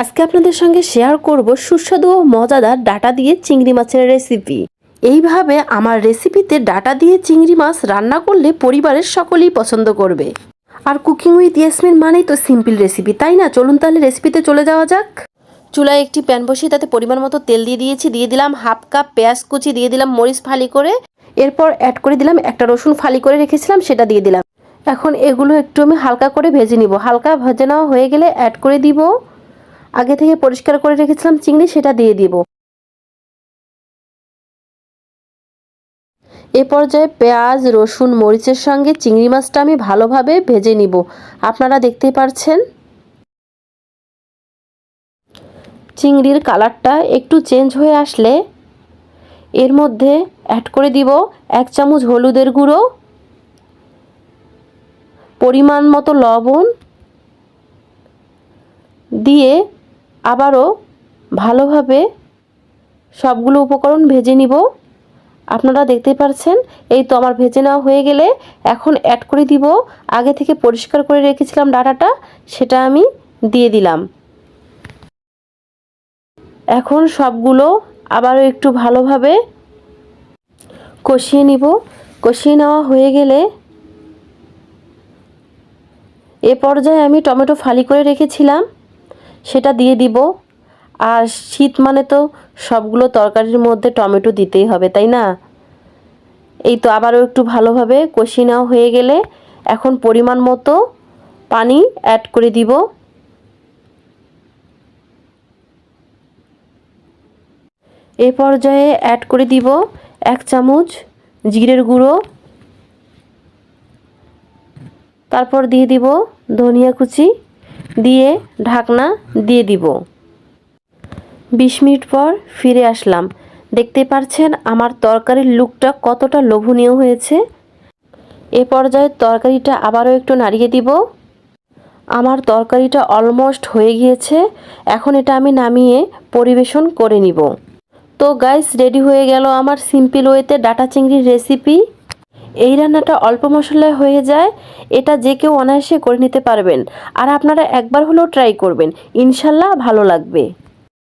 আজকে আপনাদের সঙ্গে শেয়ার করব সুস্বাদু ও মজাদার ডাটা দিয়ে চিংড়ি মাছের রেসিপি এইভাবে আমার রেসিপিতে ডাটা দিয়ে চিংড়ি মাছ রান্না করলে পরিবারের সকলেই পছন্দ করবে। আর কুকিং উইথ ইয়াসমিন মানেই তো সিম্পল রেসিপি তাই না? চলুন তাহলে রেসিপিতে চলে যাওয়া যাক। চুলায় একটি প্যান বসিয়ে তাতে পরিমাণ মতো তেল দিয়ে দিয়েছি, দিয়ে দিলাম হাফ কাপ পেঁয়াজ কুচি, দিয়ে দিলাম মরিচ ফালি করে। এরপর অ্যাড করে দিলাম একটা রসুন ফালি করে রেখেছিলাম, সেটা দিয়ে দিলাম। এখন এগুলো একটু আমি হালকা করে ভেজে নিব। হালকা ভেজে নেওয়া হয়ে গেলে অ্যাড করে দিব। আগে থেকে পরিষ্কার করে রেখেছিলাম চিংড়ি, সেটা দিয়ে দিব। এ পর্যায়ে পেঁয়াজ, রসুন, মরিচের সঙ্গে চিংড়ি মাছটা আমি ভালোভাবে ভেজে নিব। আপনারা দেখতেই পারছেন? চিংড়ির কালারটা একটু চেঞ্জ হয়ে আসলে এর মধ্যে অ্যাড করে দিব এক চামচ হলুদের গুঁড়ো, পরিমাণ মতো লবণ দিয়ে আবারও ভালোভাবে সবগুলো উপকরণ ভেজে নিব। আপনারা দেখতে পাচ্ছেন এই তো আমার ভেজে নেওয়া হয়ে গেলে এখন অ্যাড করে দিব। আগে থেকে পরিষ্কার করে রেখেছিলাম ডাটাটা, সেটা আমি দিয়ে দিলাম। এখন সবগুলো আবারও একটু ভালোভাবে কষিয়ে নিব। কষিয়ে নেওয়া হয়ে গেলে এ পর্যায়ে আমি টমেটো ফালি করে রেখেছিলাম। সেটা দিয়ে দিব। আর শীত মানে তো সবগুলো তরকারির মধ্যে টমেটো দিতেই হবে, তাই না? এই তো আবারও একটু ভালোভাবে কষিয়ে নেওয়া হয়ে গেলে এখন পরিমাণ মতো পানি অ্যাড করে দিব। এ পর্যায়ে অ্যাড করে দিব এক চামচ জিরের গুঁড়ো। তারপর দিয়ে দিব ধনিয়া কুচি। দিয়ে ঢাকনা দিয়ে দিব। বিশ মিনিট পর ফিরে আসলাম। দেখতে পারছেন আমার তরকারির লুকটা কতটা লোভনীয় হয়েছে। এ পর্যায়ে তরকারিটা আবারও একটু নাড়িয়ে দিব। আমার তরকারিটা অলমোস্ট হয়ে গিয়েছে, এখন এটা আমি নামিয়ে পরিবেশন করে নিব। তো গাইস, রেডি হয়ে গেল আমার সিম্পল ওয়েতে ডাটা চিংড়ির রেসিপি। এই রান্নাটা অল্প মশলায় হয়ে যায়, এটা যে কেউ অনায়াসে করে নিতে পারবেন। আর আপনারা একবার হলেও ট্রাই করবেন। ইনশাল্লাহ ভালো লাগবে।